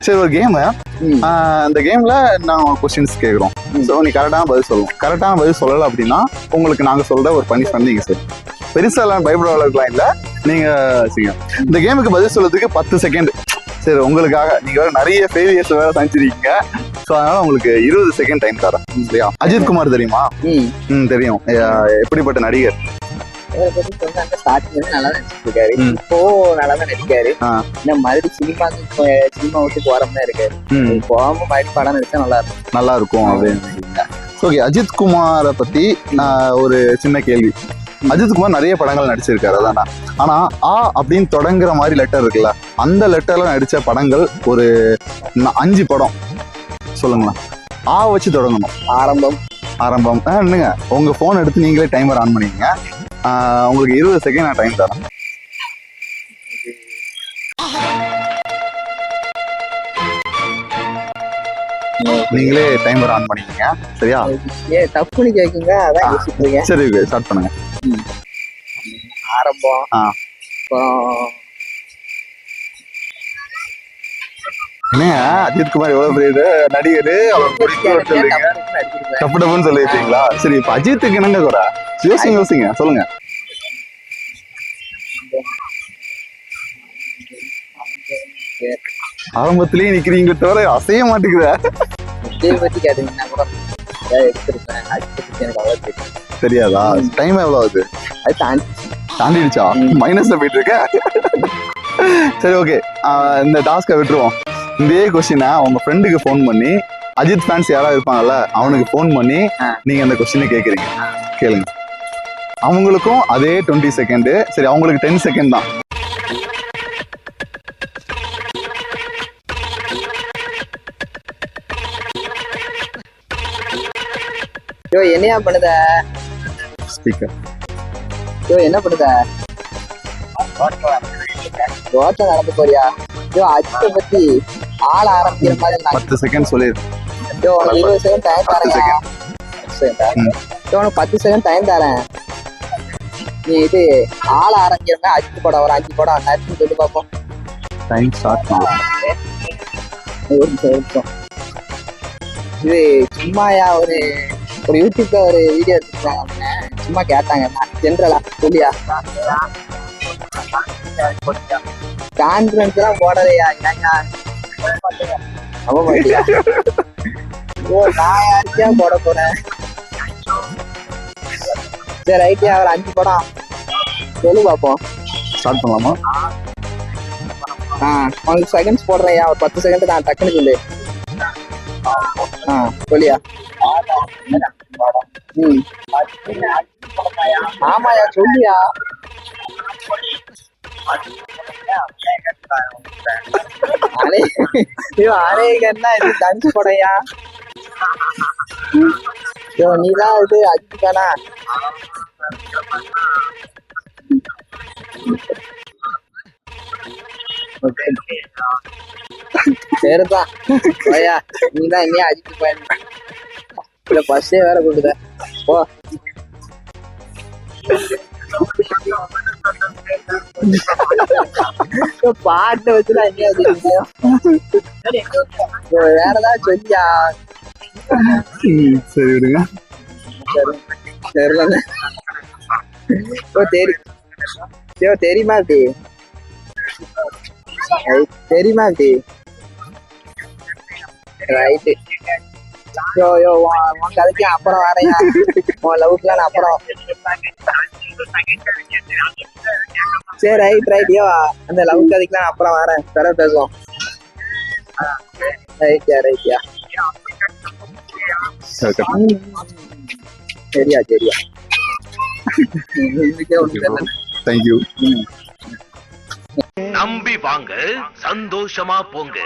சரி ஒரு கேமு ம். இந்த கேம்ல நான் கொஸ்டின்ஸ் கேட்குறோம். ஸோ நீ கரெக்டான பதில் சொல்லணும் கரெக்டான பதில் சொல்லலை அப்படின்னா உங்களுக்கு நாங்கள் சொல்ற ஒரு பனிஷ்மெண்ட் நீங்க சரி பெருசாலாம் பயப்பட அளவுக்குலாம் இல்லை. நீங்க செய்யும் இந்த கேமுக்கு பதில் சொல்றதுக்கு பத்து செகண்ட் சரி உங்களுக்காக. நீங்க வேற நிறைய ஃபெயிலியர்ஸ் வேற சமைச்சிருக்கீங்க ஸோ அதனால உங்களுக்கு இருபது செகண்ட் டைம் தரேன். சரியா? அஜித் குமார் தெரியுமா? ம். தெரியும். எப்படிப்பட்ட நடிகர்? இவரை பத்தி நல்லா நடிச்சிட்டு இருக்காரு ம். இப்போ நல்லா தான் நடிக்காரு. ஆ. இன்னும் மறுபடியும் சினிமாக்கு சினிமா விட்டு போறோம் தான் இருக்காரு போகாம மறுபடியும் படம் நடிச்சா நல்லா இருக்கும். நல்லா இருக்கும் அப்படின்னு. ஓகே அஜித் குமாரை பத்தி நான் ஒரு சின்ன கேள்வி. அஜித் குமார் நிறைய படங்கள் நடிச்சிருக்காரு அதானே ஆனா ஆ அப்படின்னு தொடங்குற மாதிரி லெட்டர் இருக்குல்ல அந்த லெட்டர்ல நடிச்ச படங்கள் ஒரு அஞ்சு படம். சொல்லுங்களேன். ஆ வச்சு தொடங்கணும். ஆரம்பம். ஆரம்பம். என்னங்க உங்க போன் எடுத்து நீங்களே டைமர் ஆன் பண்ணிக்கங்க உங்களுக்கு இருபது செகண்ட் நான் டைம் தரேன். நீங்களே டைமர் ஆன் பண்ணிக்கங்க சரியா? ஏ தப்புன்னு கேக்குங்க அதான் யோசிச்சுட்டு இருக்கேன் சரி ஸ்டார்ட் பண்ணுங்க. ஆரம்பம். ஆ. அப்புறம் என்னங்க அஜித் குமார் எவ்வளவு பெரிய நடிகர் அவர் பிடிக்கும் சொல்றீங்க. டப்பு டப்புன்னு சொல்லிட்டீங்களா சரி இப்ப அஜித்துக்கு என்னங்க குறை? யோசிங்க யோசிங்க சொல்லுங்க. ஆரம்பத்திலேயே நிக்கிறீங்க தவிர அசைய மாட்டேங்குத. தெரியாதா. டைம் எவ்வளவு ஆகுது? தாண்டிடுச்சா. மைனஸ்ல போயிட்டு இருக்க? சரி ஓகே இந்த டாஸ்கை விட்டுருவோம். இதே கொஸ்டினை உங்க ஃப்ரெண்டுக்கு ஃபோன் பண்ணி அஜித் ஃபேன்ஸ் யாராவது இருப்பாங்கல்ல அவனுக்கு ஃபோன் பண்ணி. நீங்க அந்த கொஸ்டினை கேக்குறீங்க. கேளுங்க. அவங்களுக்கும் அதே டுவெண்ட்டி செகண்ட் சரி அவங்களுக்கு டென் செகண்ட் தான். யோ என்னையா பண்ணுத? ஸ்பீக்கர் யோ என்ன பண்ணுத? ரோட்ல நடந்து போறியா? யோ அஜித்தை பத்தி ஆள ஆரம்பிக்கிற மாதிரி பத்து செகண்ட் சொல்லிடு உனக்கு இருபது செகண்ட் டைம் தரேன். உனக்கு பத்து செகண்ட் டைம் தரேன். நீ இது ஆள ஆரம்பிக்கிற மாதிரி அஜித் படம் ஒரு அஞ்சு படம் நடிச்சு சொல்லி பார்ப்போம் டைம் ஸ்டார்ட் பண்ணுவோம் இது சும்மாயா ஒரு ஒரு யூடியூப்ல ஒரு வீடியோ எடுத்துருக்காங்க சும்மா கேட்டாங்க ஜென்ரலா சொல்லியா? கான்ஃபிடன்ஸ் எல்லாம் போடலையா நம்ப மாட்டியா? ஓ நான் யாருக்கா போட போறேன்? சரி ரைட்டியா ஒரு அஞ்சு படம். சொல்லு பார்ப்போம் ஸ்டார்ட் பண்ணலாமா? ஆ உங்களுக்கு செகண்ட்ஸ் போடுறேன்யா. ஒரு பத்து செகண்ட் நான் டக்குன்னு சொல்லு. ஆ சொல்லியா? ம். ஆமாயா சொல்லியா? அரேகன்னா இது தனிச்சு போடையா ஐயோ நீதான் இது அஜித் தானா சரிதான் போயா நீ தான் என்னையா அஜித் பையன் இல்ல பஸ்ஸே வேற கொடுக்குத போ. பாட்டு வச்சுதான் எங்கேயா வேற ஏதாவது சொல்லியா சரி விடுங்க ஓ தெரி தெரியுமா அப்படி ரைட், தெரியுமா அப்படி ரைட்டு யோ யோ உன் உன் கதைக்கு அப்புறம் வரையா உன் லவ்க்குலாம் நான் அப்புறம். சரி ரைட் ரைட் யோ அந்த லவ் கதைக்குலாம் நான் அப்புறம் வரேன். பிறகு பேசுவோம். ரைட்யா ரைட்யா சரி, சரியா சரியா. தேங்க்யூ நம்பி வாங்க சந்தோஷமா போங்க.